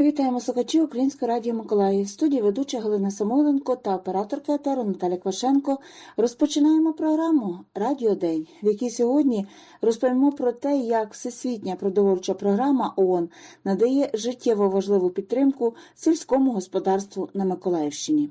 Вітаємо слухачі Українського радіо Миколаїв. В студії ведуча Галина Самойленко та операторка етеру Наталя Квашенко. Розпочинаємо програму Радіо День, в якій сьогодні розповімо про те, як Всесвітня продовольча програма ООН надає життєво важливу підтримку сільському господарству на Миколаївщині.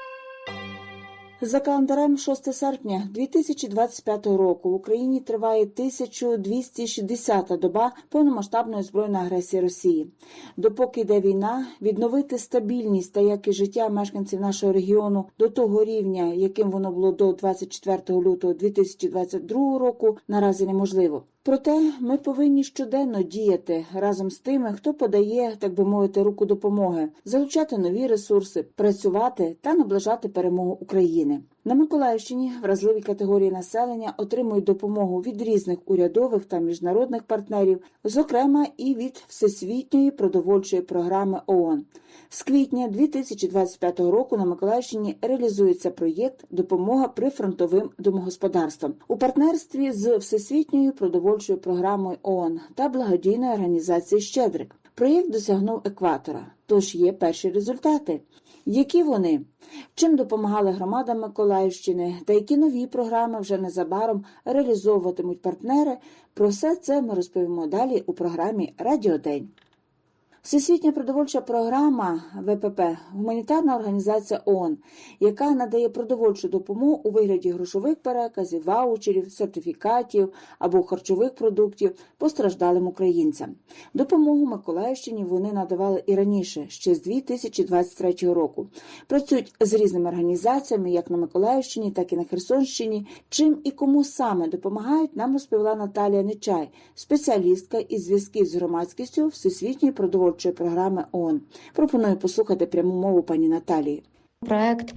За календарем 6 серпня 2025 року в Україні триває 1260-та доба повномасштабної збройної агресії Росії. Допоки йде війна, відновити стабільність та якість життя мешканців нашого регіону до того рівня, яким воно було до 24 лютого 2022 року, наразі неможливо. Проте ми повинні щоденно діяти разом з тими, хто подає, так би мовити, руку допомоги, залучати нові ресурси, працювати та наближати перемогу України. На Миколаївщині вразливі категорії населення отримують допомогу від різних урядових та міжнародних партнерів, зокрема і від Всесвітньої продовольчої програми ООН. З квітня 2025 року на Миколаївщині реалізується проєкт Допомога прифронтовим домогосподарствам у партнерстві з Всесвітньою продовольчою програмою ООН та благодійною організацією Щедрик. Проєкт досягнув екватора, тож є перші результати. Які вони? Чим допомагали громадам Миколаївщини та які нові програми вже незабаром реалізовуватимуть партнери? Про все це ми розповімо далі у програмі Радіодень. Всесвітня продовольча програма ВПП гуманітарна організація ООН, яка надає продовольчу допомогу у вигляді грошових переказів, ваучерів, сертифікатів або харчових продуктів постраждалим українцям. Допомогу Миколаївщині вони надавали і раніше, ще з 2023 року. Працюють з різними організаціями, як на Миколаївщині, так і на Херсонщині. Чим і кому саме допомагають, нам розповіла Наталія Нечай, спеціалістка із зв'язків з громадськістю Всесвітньої продовольчої програми ООН. Пропоную послухати пряму мову пані Наталії. Проект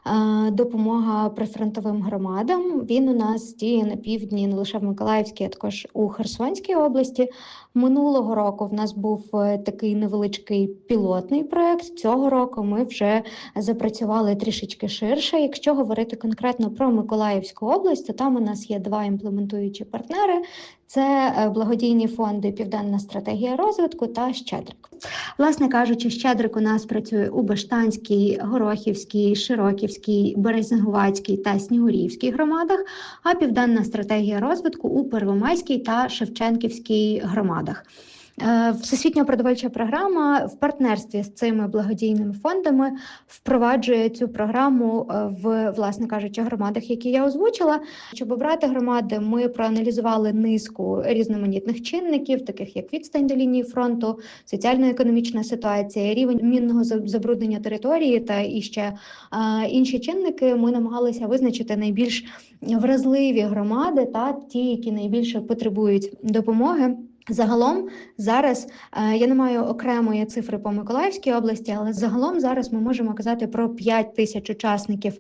допомога прифронтовим громадам. Він у нас діє на півдні, не лише в Миколаївській, а також у Херсонській області. Минулого року в нас був е, такий невеличкий пілотний проект. Цього року ми вже запрацювали трішечки ширше. Якщо говорити конкретно про Миколаївську область, то там у нас є два імплементуючі партнери. Це е, благодійні фонди Південна стратегія розвитку та Щедрик. Власне кажучи, Щедрик у нас працює у Баштанській, Горохівській, Широківській, Березнегувацькій та Снігурівській громадах, а Південна стратегія розвитку у Первомайській та Шевченківській громадах. Е, Всесвітня продовольча програма в партнерстві з цими благодійними фондами впроваджує цю програму е, в, власне кажучи, громадах, які я озвучила. Щоб обрати громади, ми проаналізували низку різноманітних чинників, таких як відстань до лінії фронту, соціально-економічна ситуація, рівень мінного забруднення території та і ще е, інші чинники. Ми намагалися визначити найбільш вразливі громади та ті, які найбільше потребують допомоги. Загалом зараз е, я не маю окремої цифри по Миколаївській області, але загалом зараз ми можемо казати про 5 тисяч учасників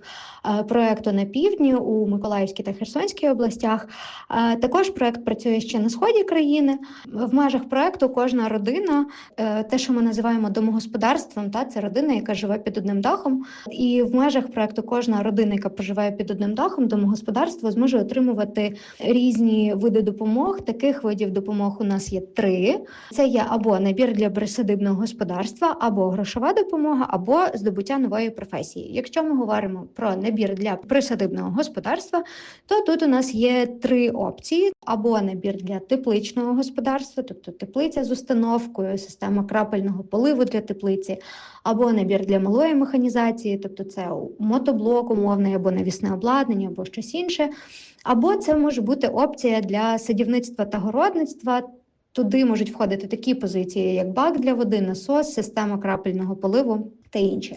е, проекту на півдні у Миколаївській та Херсонській областях. Е, Також проект працює ще на сході країни. В межах проекту кожна родина, те, що ми називаємо домогосподарством, та це родина, яка живе під одним дахом. І в межах проекту кожна родина, яка проживає під одним дахом, домогосподарство зможе отримувати різні види допомог. Таких видів допомог у нас є три: це є або набір для присадибного господарства, або грошова допомога, або здобуття нової професії. Якщо ми говоримо про набір для присадибного господарства, то тут у нас є три опції: або набір для тепличного господарства, тобто теплиця з установкою, система крапельного поливу для теплиці, або набір для малої механізації, тобто це мотоблок умовний або навісне обладнання, або щось інше. Або це може бути опція для садівництва та городництва. Туди можуть входити такі позиції, як бак для води, насос, система крапельного поливу та інше.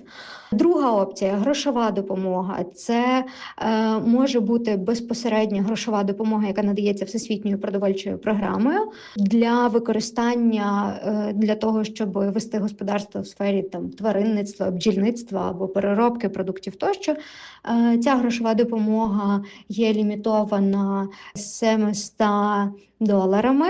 Друга опція грошова допомога. Це е, може бути безпосередньо грошова допомога, яка надається всесвітньою продовольчою програмою для використання е, для того, щоб вести господарство в сфері там тваринництва, бджільництва або переробки продуктів тощо. Е, ця грошова допомога є лімітована 700 доларами.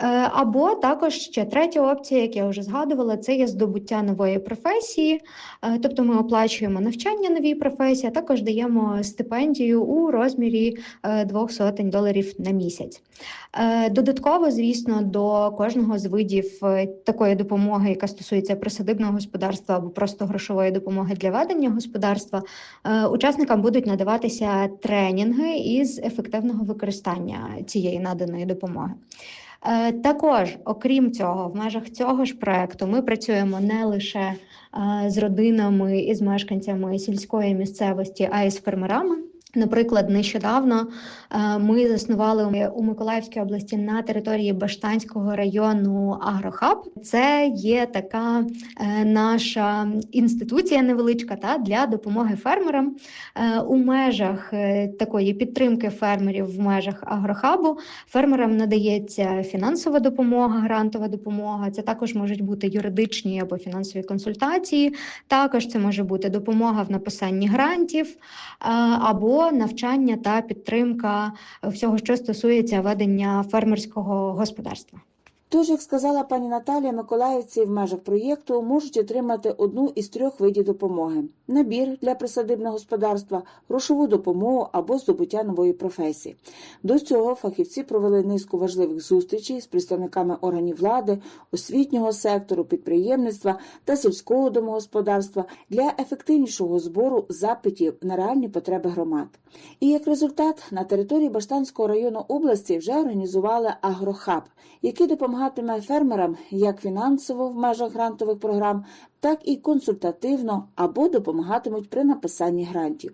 Е, Або також ще третя опція, як я вже згадувала, це є здобуття нової професії. Е, Тобто ми оплачуємо навчання новій професії, а також даємо стипендію у розмірі е, двох сотень доларів на місяць. Додатково, звісно, до кожного з видів такої допомоги, яка стосується присадибного господарства або просто грошової допомоги для ведення господарства, учасникам будуть надаватися тренінги із ефективного використання цієї наданої допомоги. Е, Також, окрім цього, в межах цього ж проекту ми працюємо не лише е, з родинами і з мешканцями сільської місцевості, а й з фермерами. Наприклад, нещодавно е, ми заснували у Миколаївській області на території Баштанського району Агрохаб. Це є така е, наша інституція невеличка та для допомоги фермерам Е, у межах такої підтримки фермерів в межах агрохабу. Фермерам надається фінансова допомога, грантова допомога. Це також можуть бути юридичні або фінансові консультації. Також це може бути допомога в написанні грантів е, навчання та підтримка всього, що стосується ведення фермерського господарства. Тож, як сказала пані Наталія, миколаївці в межах проєкту можуть отримати одну із трьох видів допомоги: набір для присадибного господарства, грошову допомогу або здобуття нової професії. До цього фахівці провели низку важливих зустрічей з представниками органів влади, освітнього сектору, підприємництва та сільського домогосподарства для ефективнішого збору запитів на реальні потреби громад. І як результат на території Баштанського району області вже організували агрохаб, який допомагатиме фермерам як фінансово в межах грантових програм, так і консультативно або допомагатимуть при написанні грантів.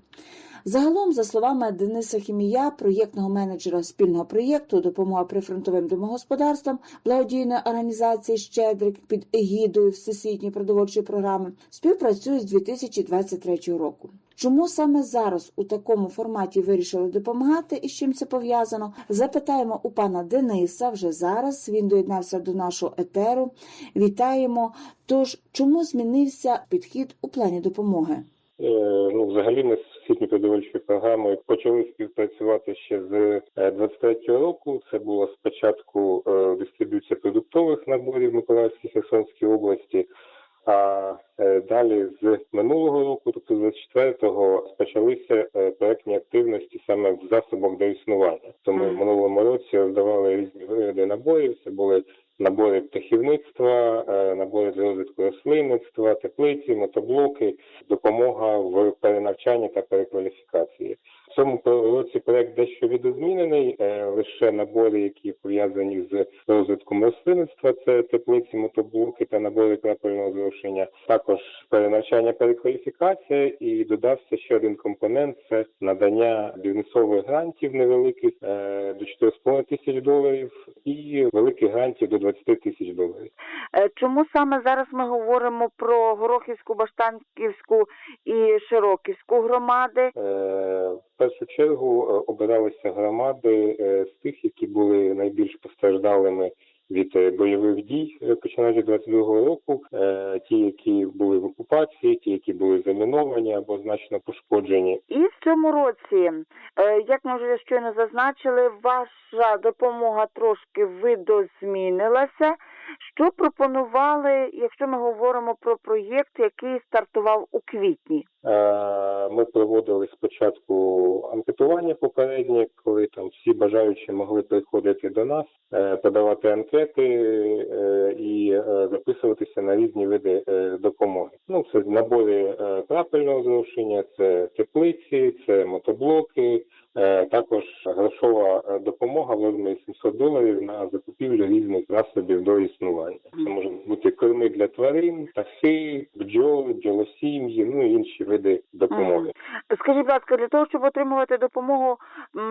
Загалом, за словами Дениса Хімія, проєктного менеджера спільного проєкту Допомога прифронтовим домогосподарствам благодійної організації Щедрик під егідою Всесвітньої продовольчої програми, співпрацюють з 2023 року. Чому саме зараз у такому форматі вирішили допомагати і з чим це пов'язано? Запитаємо у пана Дениса вже зараз. Він доєднався до нашого етеру. Вітаємо. Тож, чому змінився підхід у плані допомоги? Е, Ну, взагалі, ми з всесвітньою продовольчою програмою почали співпрацювати ще з 23-го року. Це було спочатку е, дистриб'юція продуктових наборів в Миколаївській Херсонській області. А е, далі з минулого року, тобто з 24-го, почалися е, проектні активності саме в засобах до існування. Тому в минулому році роздавали різні види наборів. Це були набори птахівництва, е, набори для розвитку рослинництва, теплиці, мотоблоки, допомога в перенавчанні та перекваліфікації. В цьому році проект дещо відозмінений. Е, Лише набори, які пов'язані з розвитком рослинництва, це теплиці, мотоблоки та набори крапельного зрошення. Також перенавчання, перекваліфікація, і додався ще один компонент: це надання бізнесових грантів невеликих е, до 4,5 тисяч доларів і великих грантів до 20 тисяч доларів. Е, Чому саме зараз ми говоримо про Горохівську, Баштанківську і Широківську громади? Е, В першу чергу е, обиралися громади е, з тих, які були найбільш постраждалими від е, бойових дій, починаючи з 22-го року. Ті, які були в окупації, ті, які були заміновані або значно пошкоджені. І в цьому році, як ми вже щойно зазначили, ваша допомога трошки видозмінилася. Що пропонували, якщо ми говоримо про проєкт, який стартував у квітні? Е, Ми проводили спочатку анкетування попереднє, коли там всі бажаючі могли приходити до нас, е, подавати анкети е, і записуватися на різні види е, допомоги. Ну, це набори е, крапельного зрошення, це теплиці, це мотоблоки. е, Також грошова е, допомога в розмірі 700 доларів на закупівлю різних засобів до існування. Це можуть бути корми для тварин, птахи, бджоли, бджолосім'ї, ну і інші види допомоги. Скажіть, будь ласка, для того, щоб отримувати допомогу,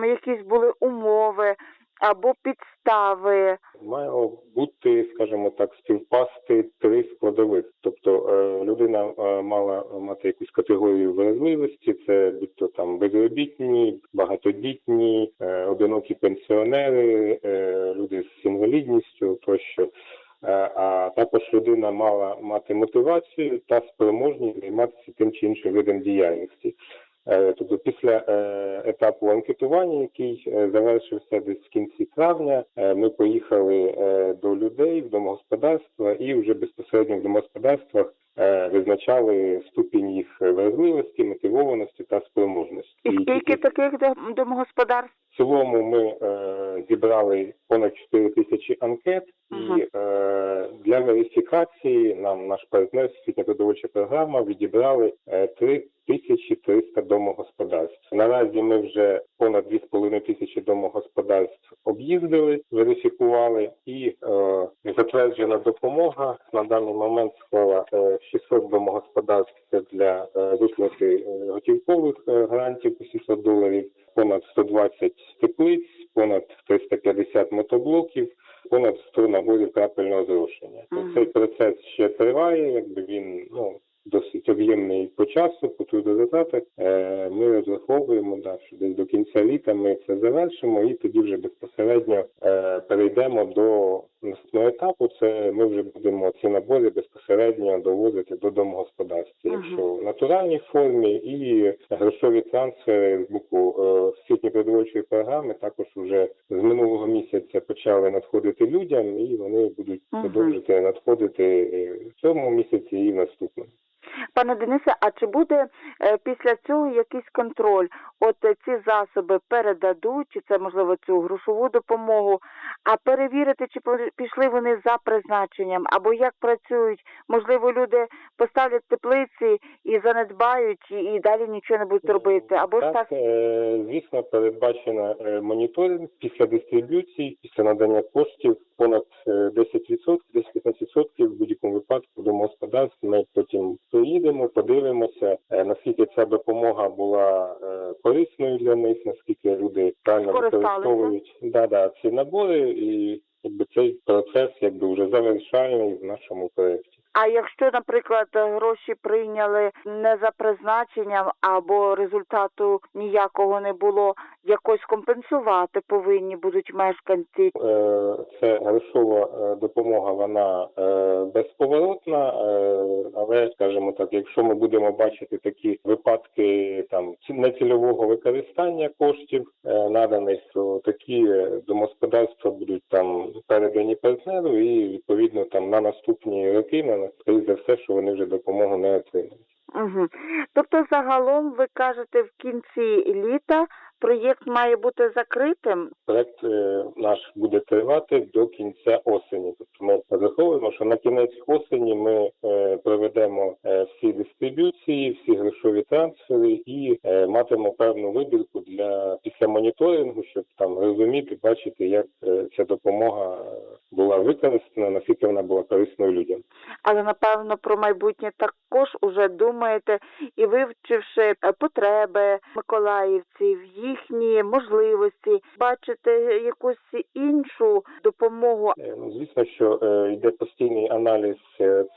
якісь були умови або підстави. Має бути, скажімо так, співпасти три складових. Тобто е, людина е, мала мати якусь категорію вразливості, це будь-то там безробітні, багатодітні, е, одинокі пенсіонери, люди з інвалідністю тощо. А також людина мала мати мотивацію та спроможність займатися тим чи іншим видом діяльності. Е, Тобто після е, етапу анкетування, який е, завершився десь в кінці травня, ми поїхали до людей в домогосподарства і вже безпосередньо в домогосподарствах визначали ступінь їх вразливості, мотивованості та спроможності. І скільки таких дом- домогосподарств? в цілому ми е, зібрали понад 4 тисячі анкет, Ага. і е, для верифікації нам наш партнер освітня продовольча програма відібрали е, 3300 домогосподарств. Наразі ми вже понад 2,5 тисячі домогосподарств об'їздили, верифікували, і е, затверджена допомога на даний момент склала е, 600 домогосподарств для е, виплати е, готівкових е, грантів по 700 доларів понад 120 теплиць, понад 350 мотоблоків, понад 100 наборів крапельного зрошення. Мгм. Цей процес ще триває, якби він ну досить об'ємний по часу, по трудозатратах. Е, Ми розраховуємо, да, що десь до кінця літа ми це завершимо, і тоді вже безпосередньо е, перейдемо до наступного етапу. Це ми вже будемо ці набори безпосередньо довозити до домогосподарств, якщо в натуральній формі і грошові трансфери з боку е, освітньої продовольчої програми також вже з минулого місяця почали надходити людям, і вони будуть продовжити надходити в цьому місяці і в наступному. Пане Денисе, а чи буде е, після цього якийсь контроль? От е, ці засоби передадуть, чи це можливо цю грошову допомогу, а перевірити, чи пішли вони за призначенням, або як працюють? Можливо, люди поставлять теплиці і занедбають, і, далі нічого не будуть робити, або ж так. е, звісно, передбачено е, моніторинг після дистриб'юції, після надання коштів понад е, 10%, 10-15% в будь-якому випадку домогосподарств. Ми потім приїдемо, подивимося, е, наскільки ця допомога була е, корисною для них, наскільки люди правильно використовують да, да, ці набори, і якби цей процес якби вже завершальний в нашому проєкті. А якщо, наприклад, гроші прийняли не за призначенням або результату ніякого не було, якось компенсувати повинні будуть мешканці. Е, Це грошова е, допомога, вона е, безповоротна, але скажімо так, якщо ми будемо бачити такі випадки там ці- нецільового використання коштів наданих, то такі домогосподарства будуть там передані партнеру, і відповідно там на наступні роки, на скоріше за все, що вони вже допомогу не отримають. Угу. Тобто, загалом ви кажете, в кінці літа проєкт має бути закритим. Проект е, наш буде тривати до кінця осені. Тобто ми розраховуємо, що на кінець осені ми е, проведемо е, всі дистриб'юції, всі грошові трансфери і е, матимемо певну вибірку для після моніторингу, щоб там розуміти, бачити, як е, ця допомога е, була використана, наскільки вона була корисною людям. Але напевно про майбутнє також уже думаєте і вивчивши е, потреби миколаївців, їхні можливості, бачите якусь іншу допомогу. Ну, звісно, що йде постійний аналіз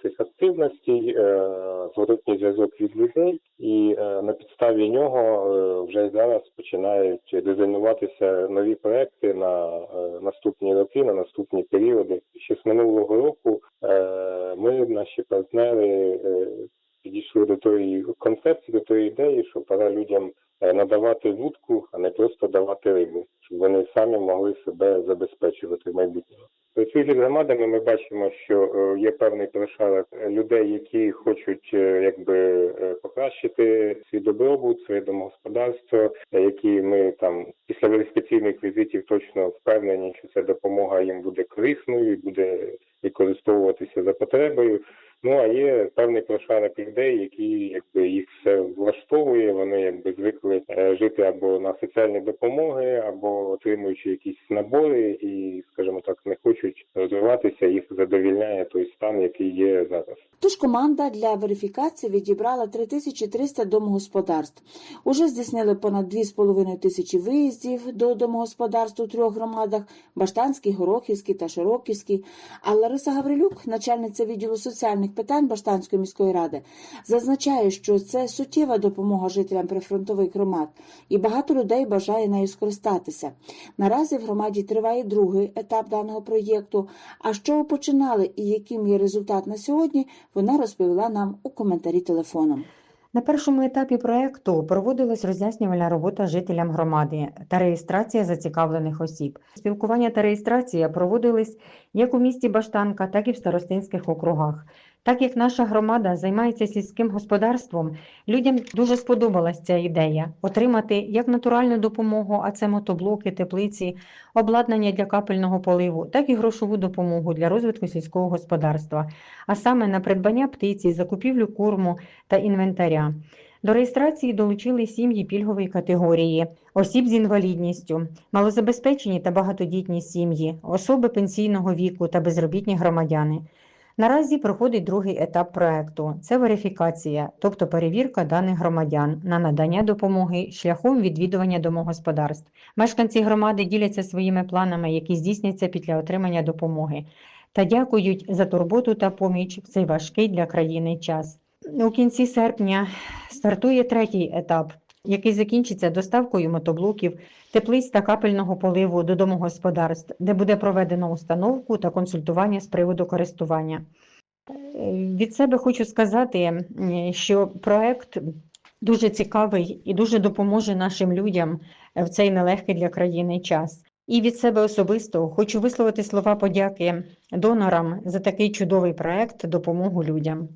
цих активностей, зворотній зв'язок від людей, і на підставі нього вже зараз починають дизайнуватися нові проекти на е, наступні роки, на наступні періоди. Ще з минулого року е, ми, наші партнери, е, підійшли до тої концепції, до тої ідеї, що пора людям надавати вудку, а не просто давати рибу, щоб вони самі могли себе забезпечувати в майбутньому. З громадами, ми бачимо, що е, є певний прошарок людей, які хочуть е, якби е, покращити свій добробут, своє домогосподарство, які ми там після верифікаційних візитів точно впевнені, що ця допомога їм буде корисною і буде використовуватися за потребою. Ну а є певний прошарок людей, які якби їх все влаштовує. Вони якби звикли е, жити або на соціальні допомоги, або отримуючи якісь набори, і, скажімо так, не хочуть розвиватися. Їх задовільняє той стан, який є зараз. Тож команда для верифікації відібрала 3300 домогосподарств. Уже здійснили понад 2,5 тисячі виїздів до домогосподарств у трьох громадах – Баштанський, Горохівський та Широківський. А Лариса Гаврилюк, начальниця відділу соціальних питань Баштанської міської ради, зазначає, що це суттєва допомога жителям прифронтових громад, і багато людей бажає нею скористатися. Наразі в громаді триває другий етап даного проєкту. А що починали і яким є результат на сьогодні, вона розповіла нам у коментарі телефоном. На першому етапі проекту проводилась роз'яснювальна робота жителям громади та реєстрація зацікавлених осіб. Спілкування та реєстрація проводились як у місті Баштанка, так і в старостинських округах. Так як наша громада займається сільським господарством, людям дуже сподобалась ця ідея отримати як натуральну допомогу, а це мотоблоки, теплиці, обладнання для капельного поливу, так і грошову допомогу для розвитку сільського господарства, а саме на придбання птиці, закупівлю корму та інвентаря. До реєстрації долучили сім'ї пільгової категорії, осіб з інвалідністю, малозабезпечені та багатодітні сім'ї, особи пенсійного віку та безробітні громадяни. Наразі проходить другий етап проекту це верифікація, тобто перевірка даних громадян на надання допомоги шляхом відвідування домогосподарств. Мешканці громади діляться своїми планами, які здійсняться після отримання допомоги, та дякують за турботу та поміч в цей важкий для країни час. У кінці серпня стартує третій етап, який закінчиться доставкою мотоблоків, теплиць та капельного поливу до домогосподарств, де буде проведено установку та консультування з приводу користування. Е, Від себе хочу сказати, що проект дуже цікавий і дуже допоможе нашим людям в цей нелегкий для країни час. І від себе особисто хочу висловити слова подяки донорам за такий чудовий проект допомогу людям.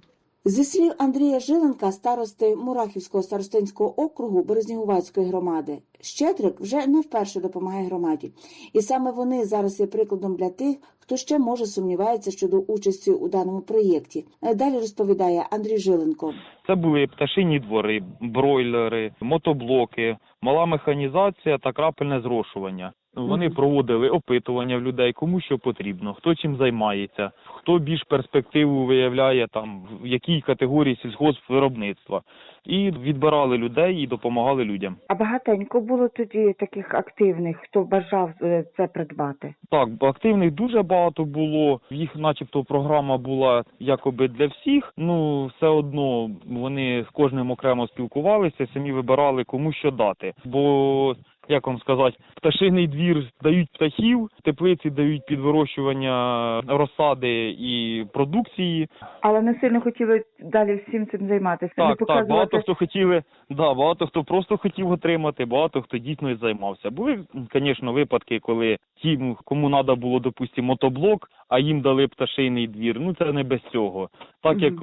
Зі слів Андрія Жиленка, старости Мурахівського старостинського округу Березнігувацької громади, Щедрик вже не вперше допомагає громаді, і саме вони зараз є прикладом для тих, хто ще може сумнівається щодо участі у даному проєкті. Далі розповідає Андрій Жиленко. Це були пташині двори, бройлери, мотоблоки, мала механізація та крапельне зрошування. Вони проводили опитування в людей, кому що потрібно, хто чим займається, хто більш перспективу виявляє там в якій категорії сільгоспвиробництва. І відбирали людей і допомагали людям. А багатенько було тоді таких активних, хто бажав е, це придбати. Так, активних дуже багато було. Їх, начебто, програма була якоби для всіх. Ну все одно вони з кожним окремо спілкувалися, самі вибирали кому що дати. Бо як вам сказати, пташиний двір дають птахів, теплиці дають під вирощування розсади і продукції. Але не сильно хотіли далі всім цим займатися. не Так, так, багато хто хотіли, да, багато хто просто хотів отримати, багато хто дійсно і займався. Були, звісно, випадки, коли ті, кому треба було, допустимо, мотоблок, а їм дали пташиний двір. Ну це не без цього. Так як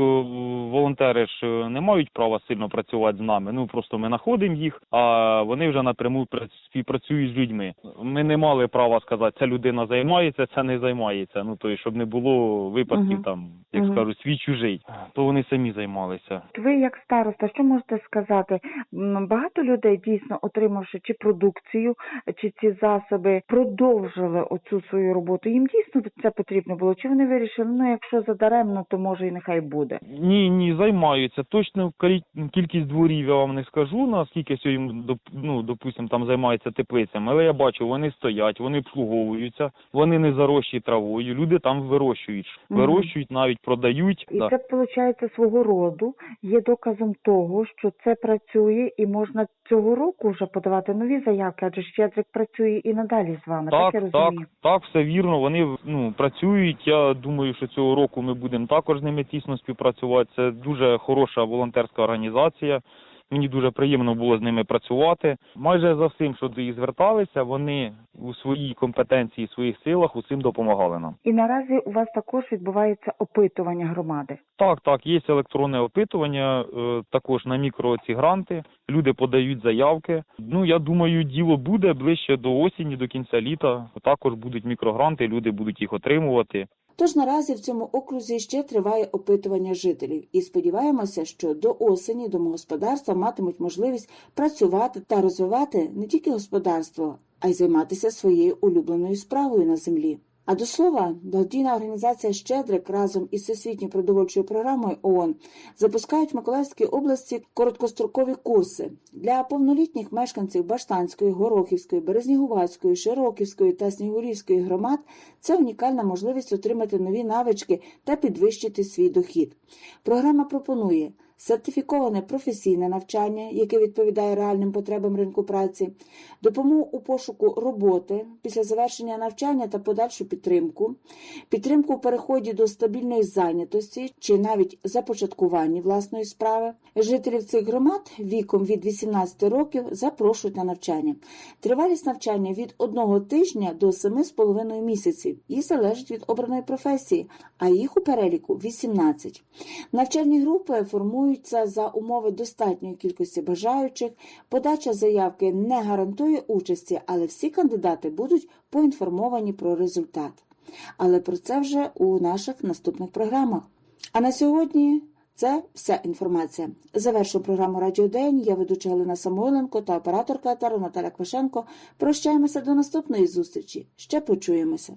волонтери ж е, не мають права сильно працювати з нами. Ну просто ми знаходимо їх, а вони вже напряму пра- співпрацюють з людьми. Ми не мали права сказати, ця людина займається, ця не займається. Ну то щоб не було випадків там, як скажуть, свій чужий, то вони самі займалися. Ви як староста, що можете сказати? Багато людей дійсно отримавши чи продукцію, чи ці засоби, продовжили оцю свою роботу. Їм дійсно це потрібно було? Чи вони вирішили, ну якщо задаремно, то може і нехай буде? Ні, ні, займаються. Точно кількість дворів я вам не скажу, наскільки сьогодні, ну, допустим, там займаються теплицями, але я бачу, вони стоять, вони обслуговуються, вони не зарощі травою, люди там вирощують, вирощують, навіть продають. І Да. це виходить свого роду є доказом того, що це працює, і можна цього року вже подавати нові заявки, адже Щедрик працює і надалі з вами. Так, Так, я так, так, все вірно. Вони ну працюють. Я думаю, що цього року ми будемо також з ними тісно співпрацювати. Це дуже хороша волонтерська організація. Мені дуже приємно було з ними працювати. Майже за всім, що до їх зверталися, вони у своїй компетенції, своїх силах усім допомагали нам. І наразі у вас також відбувається опитування громади. Так, так, є електронне опитування, е, також на мікро ці гранти. Люди подають заявки. Ну я думаю, діло буде ближче до осені, до кінця літа. Також будуть мікрогранти, люди будуть їх отримувати. Тож наразі в цьому окрузі ще триває опитування жителів, і сподіваємося, що до осені домогосподарства матимуть можливість працювати та розвивати не тільки господарство, а й займатися своєю улюбленою справою на землі. А до слова, благодійна організація Щедрик разом із всесвітньою продовольчою програмою ООН запускають в Миколаївській області короткострокові курси для повнолітніх мешканців Баштанської, Горохівської, Березнігувацької, Широківської та Снігурівської громад. Це унікальна можливість отримати нові навички та підвищити свій дохід. Програма пропонує сертифіковане професійне навчання, яке відповідає реальним потребам ринку праці, допомогу у пошуку роботи після завершення навчання та подальшу підтримку, підтримку у переході до стабільної зайнятості чи навіть започаткуванні власної справи. Жителів цих громад віком від 18 років запрошують на навчання. Тривалість навчання від одного тижня до 7,5 місяців і залежить від обраної професії, а їх у переліку 18. Навчальні групи формуються за умови достатньої кількості бажаючих. Подача заявки не гарантує участі, але всі кандидати будуть поінформовані про результат. Але про це вже у наших наступних програмах. А на сьогодні це вся інформація. Завершую програму Радіо День. Я ведуча Галина Самойленко та операторка етеру Наталя Квашенко. Прощаємося до наступної зустрічі. Ще почуємося.